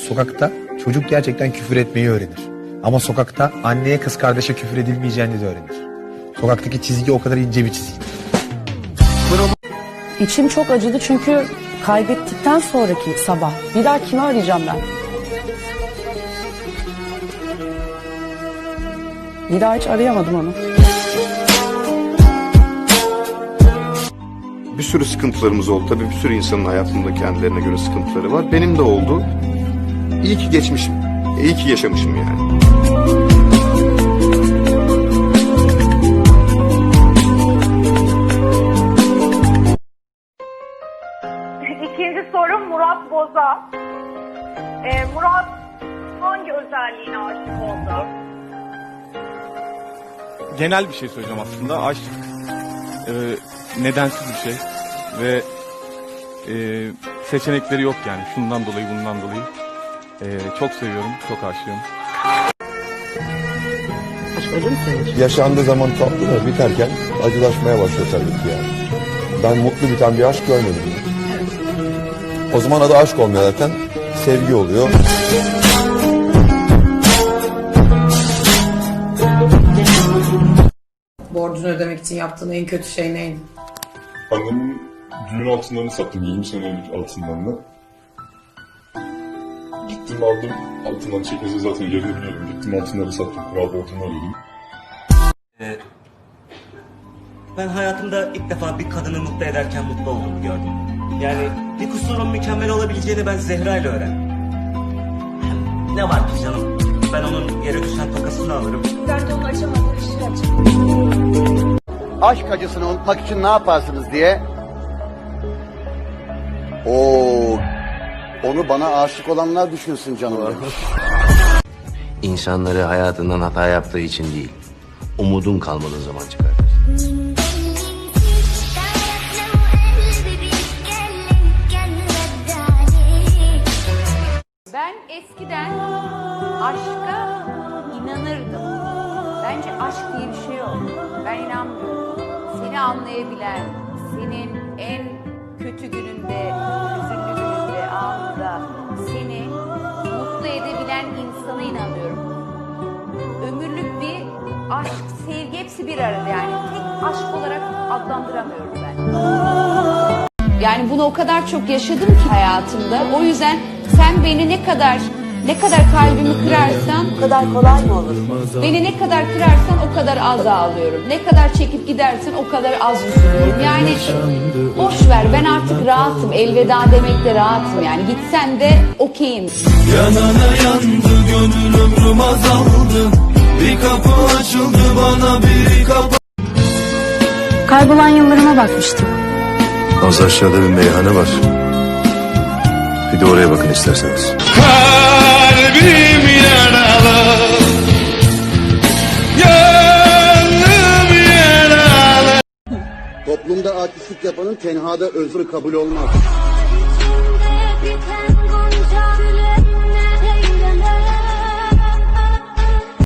sokakta çocuk gerçekten küfür etmeyi öğrenir. Ama sokakta anneye kız kardeşe küfür edilmeyeceğini de öğrenir. Sokaktaki çizgi o kadar ince bir çizgi. İçim çok acıdı çünkü kaybettikten sonraki sabah bir daha kimi arayacağım ben? Bir daha hiç arayamadım onu. Bir sürü sıkıntılarımız oldu. Tabii bir sürü insanın hayatında kendilerine göre sıkıntıları var. Benim de oldu. İyi ki geçmişim. İyi ki yaşamışım yani. İkinci sorum Murat Boza. Ee, Murat hangi özelliğine aşık oldu? genel bir şey söyleyeceğim aslında. Aşk e, nedensiz bir şey ve e, seçenekleri yok yani. Şundan dolayı bundan dolayı. E, çok seviyorum, çok aşığım. Yaşandığı zaman tatlı da biterken acılaşmaya başlıyor tabii ki yani. Ben mutlu biten bir aşk görmedim. O zaman adı aşk olmuyor zaten. Sevgi oluyor. Borcunu ödemek için yaptığın en kötü şey neydi? Annemin düğün altınlarını sattım 20 senelik altınlarını. Gittim aldım altınların çekmesi zaten yerini biliyorum. Gittim altınları sattım. Kural borcunu ödedim. Ben hayatımda ilk defa bir kadını mutlu ederken mutlu olduğumu gördüm. Yani bir kusurun mükemmel olabileceğini ben Zehra ile öğrendim. Ne var ki canım? Ben onun yere düşen tokasını alırım. aşk acısını unutmak için ne yaparsınız diye. Oo, onu bana aşık olanlar düşünsün canım demiş. İnsanları hayatından hata yaptığı için değil, umudun kalmadığı zaman çıkartır. Ben eskiden aşka inanırdım. Bence aşk diye bir şey yok. Ben inanmıyorum. Seni anlayabilen, senin en kötü gününde, aşk, sevgi hepsi bir arada yani. Tek aşk olarak adlandıramıyorum ben. Yani bunu o kadar çok yaşadım ki hayatımda. O yüzden sen beni ne kadar ne kadar kalbimi kırarsan Bu kadar kolay mı olur? beni ne kadar kırarsan o kadar az ağlıyorum. Ne kadar çekip gidersen o kadar az üzülüyorum. Yani boş ver ben artık rahatım. Elveda demekle rahatım yani. Gitsen de okeyim. Yanana yandı gönül ömrüm azaldı. Bir kapı açıldı bana bir kapı. Kaybolan yıllarıma bakmıştım. Az aşağıda bir meyhane var. Bir de oraya bakın isterseniz. Kalbim yaralı. Gönlüm yaralı. Toplumda artistlik yapanın tenhada özrü kabul olmaz.